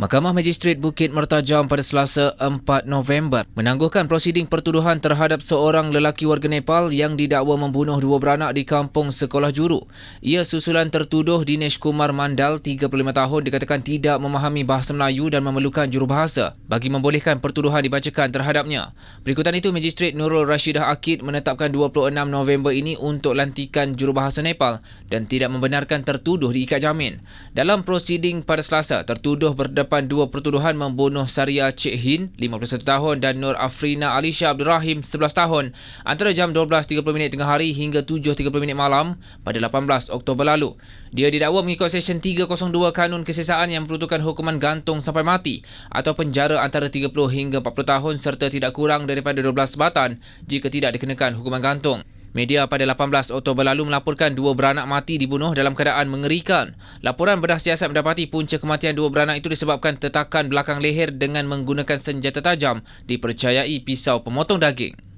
Mahkamah Magistrate Bukit Mertajam pada Selasa 4 November menangguhkan prosiding pertuduhan terhadap seorang lelaki warga Nepal yang didakwa membunuh dua beranak di kampung sekolah juru. Ia susulan tertuduh Dinesh Kumar Mandal, 35 tahun, dikatakan tidak memahami bahasa Melayu dan memerlukan jurubahasa bagi membolehkan pertuduhan dibacakan terhadapnya. Berikutan itu, Magistrate Nurul Rashidah Akid menetapkan 26 November ini untuk lantikan jurubahasa Nepal dan tidak membenarkan tertuduh diikat jamin. Dalam prosiding pada Selasa, tertuduh berdepan hadapan dua pertuduhan membunuh Saria Cik Hin, 51 tahun dan Nur Afrina Alisha Abdul Rahim, 11 tahun antara jam 12.30 tengah hari hingga 7.30 malam pada 18 Oktober lalu. Dia didakwa mengikut Seksyen 302 Kanun Kesesaan yang memperuntukkan hukuman gantung sampai mati atau penjara antara 30 hingga 40 tahun serta tidak kurang daripada 12 sebatan jika tidak dikenakan hukuman gantung. Media pada 18 Oktober lalu melaporkan dua beranak mati dibunuh dalam keadaan mengerikan. Laporan bedah siasat mendapati punca kematian dua beranak itu disebabkan tetakan belakang leher dengan menggunakan senjata tajam dipercayai pisau pemotong daging.